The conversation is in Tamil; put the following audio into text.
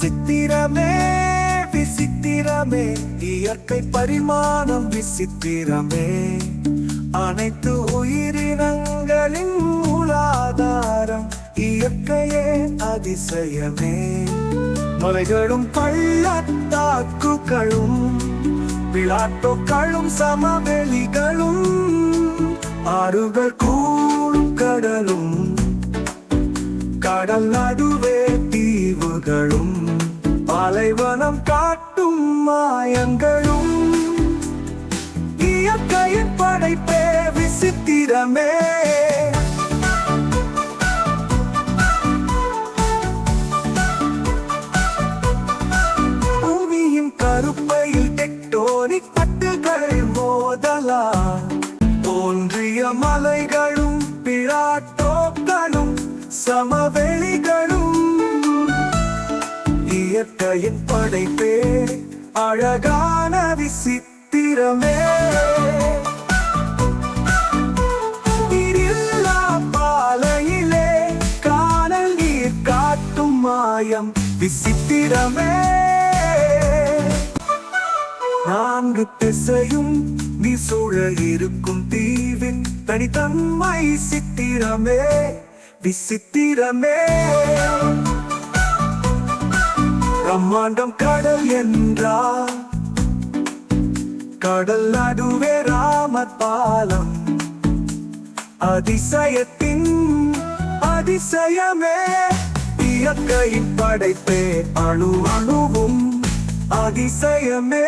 சித்திரமே விசித்திரமே. இயற்கை பரிமாணம் விசித்திரமே. அனைத்து உயிரினங்களின் மூலாதாரம் இயற்கையே அதிசயமே. மலைகளும் பள்ளத்தாக்குகளும் விளாட்டோக்களும் சமவெளிகளும் ஆறுகள் கூடும் கடலும் கடல் நடுவே தீவுகளும். பாலைவனம் காட்டும் மாயங்களும். இயற்கையின் படைப்பே விசித்திரமே. பூமியின் கருப்பையில் டெக்டோனிக் பட்டுகள் மோதலா தோன்றிய மலைகளும் பிழாட்டோக்களும் சமவெளிகளும். இயற்கையின் படைப்பே அழகான விசித்திரமே. பாலையிலே காணல் நீர் காட்டும் மாயம் விசித்திரமே. நான்கு திசையும் நீ சூழ இருக்கும் தீவின் தனித்தன்மை சித்திரமே விசித்திரமே. பிரம்மாண்டம் கடல் என்றா? கடல் நடுவே ராமர் பாலம். அதிசயத்தின் அதிசயமே. இயற்கையின் படைப்பே அணு அணுவும் அதிசயமே.